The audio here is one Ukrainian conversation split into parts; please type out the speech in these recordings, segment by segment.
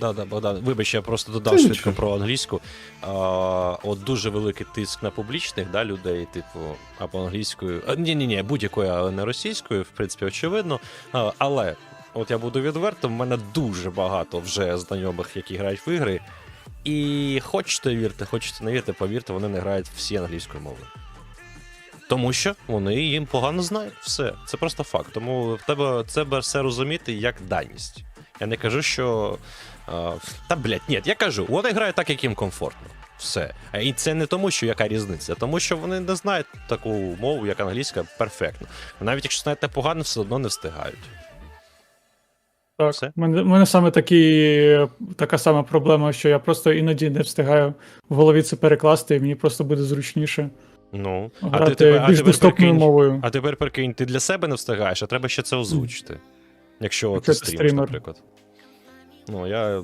Да, да, Богдан. Вибач, я просто додав швидко про англійську. А, от дуже великий тиск на публічних да, людей, типу, або англійською. Ні, ні, ні, будь-якою, але не російською, в принципі, очевидно. А, але, от я буду відвертим, в мене дуже багато вже знайомих, які грають в ігри. І хочете вірте, хочете не вірте, повірте, вони не грають всі англійською мовою. Тому що вони їм погано знають. Все. Це просто факт. Тому в тебе треба все розуміти як даність. Я не кажу, що. А, та блядь, ні, я кажу, вони грають так, як їм комфортно. Все. І це не тому, що яка різниця, а тому що вони не знають таку мову, як англійська, перфектно. Навіть якщо знають непогано, все одно не встигають. Так, Все? У мене, мене саме такі, така сама проблема, що я просто іноді не встигаю в голові це перекласти, і мені просто буде зручніше Ну, грати тепер- більш тепер доступною прикинь, мовою. А тепер прикинь, ти для себе не встигаєш, а треба ще це озвучити. Якщо ти Якщо ти стрімиш, стрімер. наприклад. Ну, я.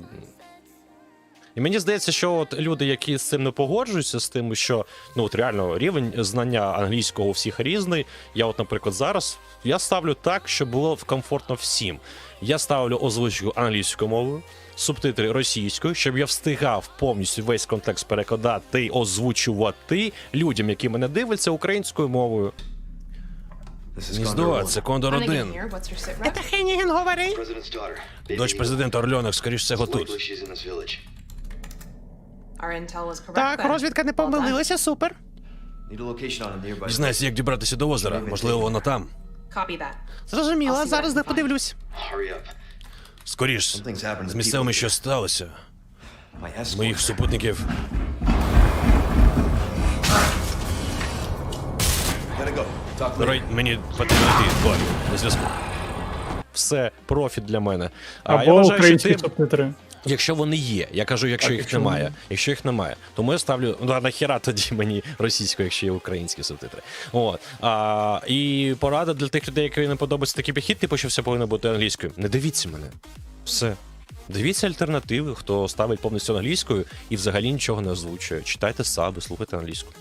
І мені здається, що от люди, які з цим не погоджуються, з тим, що ну от реально рівень знання англійського у всіх різний. Я, от, наприклад, зараз я ставлю так, щоб було комфортно всім. Я ставлю озвучку англійською мовою, субтитри російською, щоб я встигав повністю весь контекст перекладати, озвучувати людям, які мене дивляться українською мовою. Гніздо, це Кондор Anakin 1. here. What's her sit rep? Хенігін говорить. President's daughter. Baby Дочь президента Орльонок, скоріш всього, тут. Так, розвідка не помилилася, супер. Дізнайся, як дібратися до озера. Можливо, воно там. Copy that. Зрозуміла, зараз не подивлюсь. Скоріш. З місцевими щось сталося. Моїх супутників. Рой, мені потрібно йти. Бой, на зв'язку. Все, профіт для мене. А я вважаю, що українські ти, субтитри. якщо вони є, я кажу, якщо Так, їх якщо немає. вони- Якщо їх немає, тому я ставлю. Ну а нахіра тоді мені російською, якщо є українські субтитри. От. А, і порада для тих людей, які не подобається такий підхід, типу, що все повинно бути англійською. Не дивіться мене. Все. Дивіться альтернативи, хто ставить повністю англійською і взагалі нічого не озвучує. Читайте саби, слухайте англійську.